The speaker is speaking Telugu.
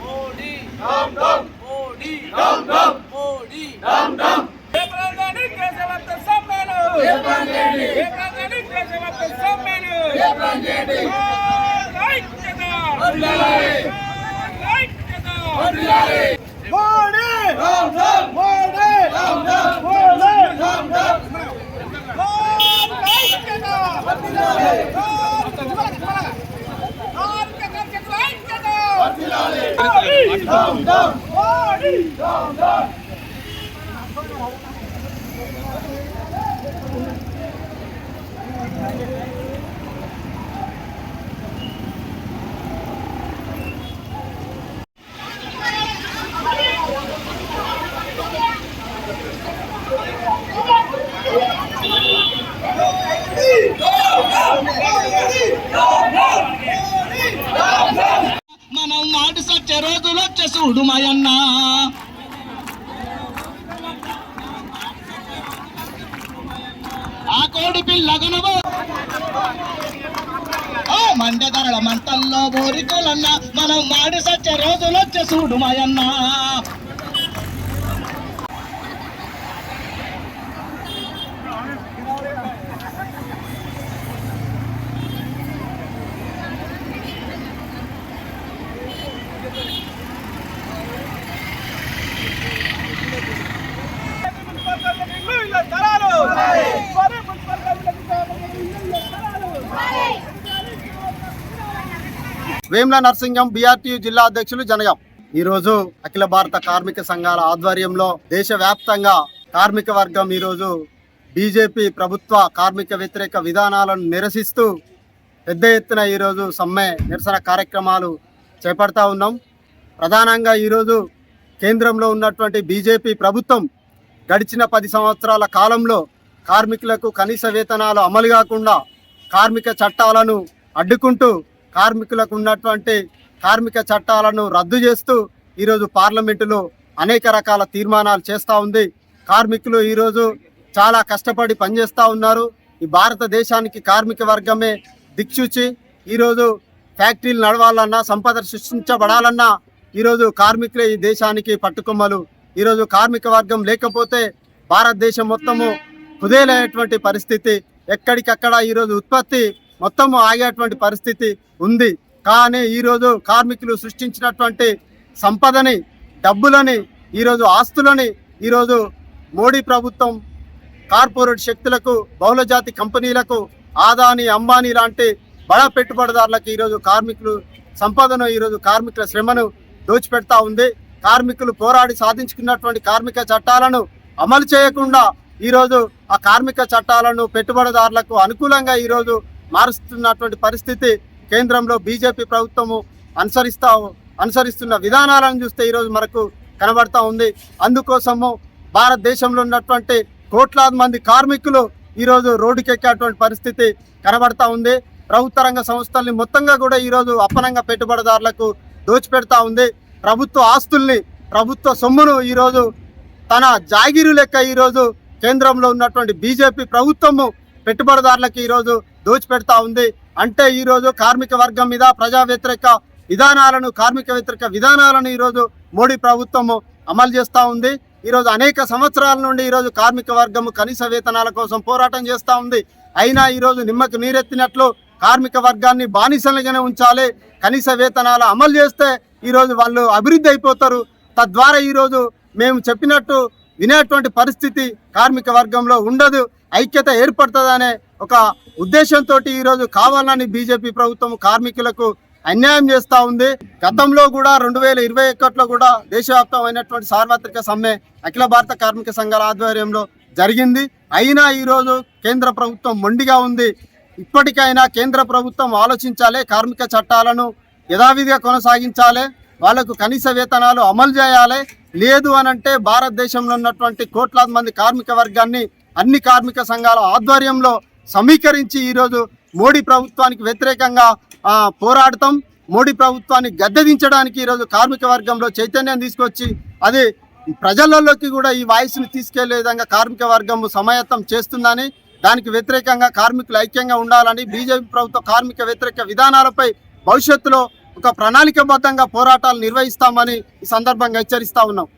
Modi Ram Ram Modi Ram Ram down, down, party, down, down. రోజులు ఆ కోడి పిల్లగనవో ఓ మండె ధరల మంటల్లో బోరికోలన్న మనం మాడి సచ్చే రోజులు వచ్చే వేమ్ల నర్సింగం బీఆర్టీ జిల్లా అధ్యక్షులు జనగాం. ఈరోజు అఖిల భారత కార్మిక సంఘాల ఆధ్వర్యంలో దేశవ్యాప్తంగా కార్మిక వర్గం ఈరోజు బీజేపీ ప్రభుత్వ కార్మిక వ్యతిరేక విధానాలను నిరసిస్తూ పెద్ద ఎత్తున ఈరోజు సమ్మె నిరసన కార్యక్రమాలు చేపడతా ఉన్నాం. ప్రధానంగా ఈరోజు కేంద్రంలో ఉన్నటువంటి బీజేపీ ప్రభుత్వం గడిచిన పది సంవత్సరాల కాలంలో కార్మికులకు కనీస వేతనాలు అమలు కాకుండా కార్మిక చట్టాలను అడ్డుకుంటూ కార్మికులకు ఉన్నటువంటి కార్మిక చట్టాలను రద్దు చేస్తూ ఈరోజు పార్లమెంటులో అనేక రకాల తీర్మానాలు చేస్తూ ఉంది. కార్మికులు ఈరోజు చాలా కష్టపడి పనిచేస్తూ ఉన్నారు. ఈ భారతదేశానికి కార్మిక వర్గమే దిక్సూచి. ఈరోజు ఫ్యాక్టరీలు నడవాలన్నా సంపద సృష్టించబడాలన్నా ఈరోజు కార్మికులే ఈ దేశానికి పట్టుకొమ్మలు. ఈరోజు కార్మిక వర్గం లేకపోతే భారతదేశం మొత్తము కుదేలైనటువంటి పరిస్థితి. ఎక్కడికక్కడ ఈరోజు ఉత్పత్తి మొత్తం ఆగేటువంటి పరిస్థితి ఉంది. కానీ ఈరోజు కార్మికులు సృష్టించినటువంటి సంపదని డబ్బులని ఈరోజు ఆస్తులని ఈరోజు మోడీ ప్రభుత్వం కార్పొరేట్ శక్తులకు బహుళజాతి కంపెనీలకు ఆదాని అంబానీ లాంటి బడా పెట్టుబడిదారులకు ఈరోజు కార్మికులు సంపదను ఈరోజు కార్మికుల శ్రమను దోచిపెడతా ఉంది. కార్మికులు పోరాడి సాధించుకున్నటువంటి కార్మిక చట్టాలను అమలు చేయకుండా ఈరోజు ఆ కార్మిక చట్టాలను పెట్టుబడిదారులకు అనుకూలంగా ఈరోజు మారుస్తున్నటువంటి పరిస్థితి కేంద్రంలో బీజేపీ ప్రభుత్వము అనుసరిస్తా అనుసరిస్తున్న విధానాలను చూస్తే ఈరోజు మనకు కనబడతా ఉంది. అందుకోసము భారతదేశంలో ఉన్నటువంటి కోట్లాది మంది కార్మికులు ఈరోజు రోడ్డుకెక్కేటువంటి పరిస్థితి కనబడతా ఉంది. ప్రభుత్వ రంగ సంస్థల్ని మొత్తంగా కూడా ఈరోజు అప్పనంగా పెట్టుబడిదారులకు దోచిపెడతా ఉంది. ప్రభుత్వ ఆస్తుల్ని ప్రభుత్వ సొమ్మును ఈరోజు తన జాగిరు లెక్క ఈరోజు కేంద్రంలో ఉన్నటువంటి బీజేపీ ప్రభుత్వము పెట్టుబడిదారులకు ఈరోజు దోచిపెడతా ఉంది. అంటే ఈరోజు కార్మిక వర్గం మీద ప్రజా వ్యతిరేక విధానాలను కార్మిక వ్యతిరేక విధానాలను ఈరోజు మోడీ ప్రభుత్వము అమలు చేస్తూ ఉంది. ఈరోజు అనేక సంవత్సరాల నుండి ఈరోజు కార్మిక వర్గము కనీస వేతనాల కోసం పోరాటం చేస్తూ ఉంది. అయినా ఈరోజు నిమ్మకు నీరెత్తినట్లు కార్మిక వర్గాన్ని బానిసలుగానే ఉంచాలి. కనీస వేతనాలు అమలు చేస్తే ఈరోజు వాళ్ళు అభివృద్ధి అయిపోతారు. తద్వారా ఈరోజు మేము చెప్పినట్టు వినేటువంటి పరిస్థితి కార్మిక వర్గంలో ఉండదు ఐక్యత ఏర్పడుతుందనే ఒక ఉద్దేశంతో ఈరోజు కావాలని బీజేపీ ప్రభుత్వం కార్మికులకు అన్యాయం చేస్తూ ఉంది. గతంలో కూడా రెండు వేల ఇరవై ఒకటిలో కూడా దేశవ్యాప్తమైనటువంటి సార్వత్రిక సమ్మె అఖిల భారత కార్మిక సంఘాల ఆధ్వర్యంలో జరిగింది. అయినా ఈరోజు కేంద్ర ప్రభుత్వం మొండిగా ఉంది. ఇప్పటికైనా కేంద్ర ప్రభుత్వం ఆలోచించాలి కార్మిక చట్టాలను యథావిధిగా కొనసాగించాలి వాళ్ళకు కనీస వేతనాలు అమలు చేయాలి లేదు అని అంటే భారతదేశంలో ఉన్నటువంటి కోట్లాది మంది కార్మిక వర్గాన్ని అన్ని కార్మిక సంఘాల ఆధ్వర్యంలో సమీకరించి ఈరోజు మోడీ ప్రభుత్వానికి వ్యతిరేకంగా పోరాడతాం. మోడీ ప్రభుత్వాన్ని గద్దెదించడానికి ఈరోజు కార్మిక వర్గంలో చైతన్యం తీసుకొచ్చి అది ప్రజలలోకి కూడా ఈ వాయిస్ని తీసుకెళ్ళే విధంగా కార్మిక వర్గం సమాయత్తం చేస్తుందని దానికి వ్యతిరేకంగా కార్మికులు ఐక్యంగా ఉండాలని బీజేపీ ప్రభుత్వ కార్మిక వ్యతిరేక విధానాలపై భవిష్యత్తులో ఒక ప్రణాళికబద్ధంగా పోరాటాలు నిర్వహిస్తామని ఈ సందర్భంగా హెచ్చరిస్తా ఉన్నాం.